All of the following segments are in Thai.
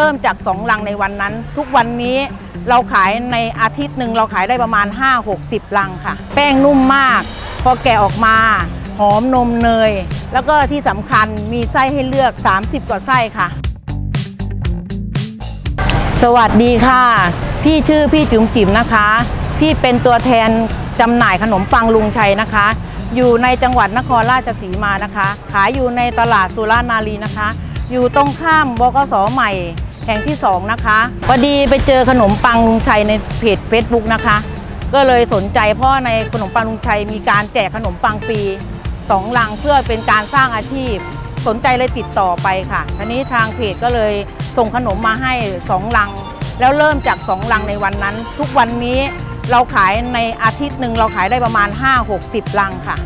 เริ่มจาก 2 ลังในวันนั้น ทุกวันนี้เราขายในอาทิตย์หนึ่งเราขายได้ประมาณ 5-60 ลังค่ะ แป้งนุ่มมาก พอแกะออกมาหอมนมเนย แล้วก็ที่สำคัญมีไส้ให้เลือก 30 กว่าไส้ค่ะ สวัสดีค่ะ พี่ชื่อพี่จุ๋มจิ๋มนะคะ พี่เป็นตัวแทนจำหน่ายขนมปังลุงชัยนะคะ อยู่ในจังหวัดนครราชสีมานะคะ ขายอยู่ในตลาดสุรานารีนะคะ อยู่ตรงข้ามบกสใหม่ แห่งที่สองนะคะพอดีไปเจอขนมปังลุงชัยในเพจ Facebook นะคะ ก็เลยสนใจเพราะในขนมปังลุงชัยมีการแจกขนมปังฟรีสองลังเพื่อเป็นการสร้างอาชีพ สนใจเลยติดต่อไปค่ะทีนี้ทางเพจก็เลยส่งขนมมาให้ 2 ลัง แล้วเริ่มจาก 2 ลังในวันนั้น ทุกวันนี้เราขายในอาทิตย์หนึ่งเราขายได้ประมาณ 5-60 ลังค่ะ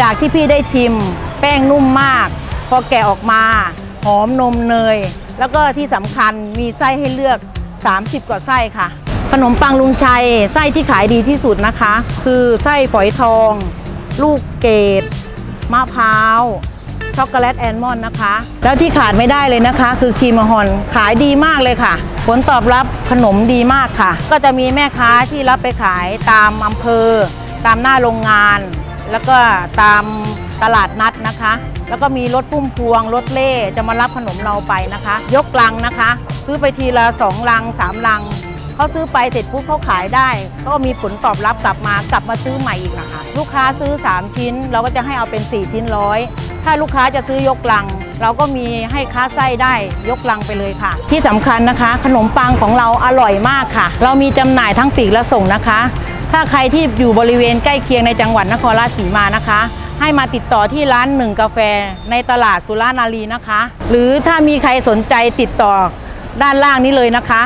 จากที่พี่ได้ชิม แป้งนุ่มมาก พอแกะออกมา หอมนมเนย แล้วก็ที่สำคัญมีไส้ให้เลือก 30 กว่าไส้ค่ะ ขนมปังลุงชัย ไส้ที่ขายดีที่สุดนะคะ คือไส้ฝอยทอง ลูกเกดมะพร้าวช็อกโกแลตแอนมอนนะคะ แล้วที่ขาดไม่ได้เลยนะคะ คือครีมฮอนขายดีมากเลยค่ะ ผลตอบรับขนมดีมากค่ะ ก็จะมีแม่ค้าที่รับไปขายตามอำเภอ ตามหน้าโรงงาน แล้วก็ตาม ตลาดนัดนะคะ แล้วก็มีรถพุ่มพวงรถเล่จะมารับขนมเราไปนะคะ ยกลังนะคะ ซื้อไปทีละสองลังสามลังเขาซื้อไปเสร็จปุ๊บเขาขายได้ ก็มีผลตอบรับกลับมากลับมาซื้อใหม่อีกนะคะลูกค้าซื้อ 3 ชิ้น เราก็จะให้เอาเป็น 4 ชิ้นร้อยถ้าลูกค้าจะซื้อยกลัง เราก็มีให้ค้าไส้ได้ยกลังไปเลยค่ะ ที่สำคัญนะคะ ขนมปังของเราอร่อยมากค่ะ เรามีจำหน่ายทั้งปีกและส่งนะคะ ถ้าใครที่อยู่บริเวณใกล้เคียงในจังหวัดนครราชสีมานะคะ ให้มาติดต่อที่ร้านหนึ่งกาแฟในตลาดสุรานารีนะคะ หรือถ้ามีใครสนใจติดต่อด้านล่างนี้เลยนะคะ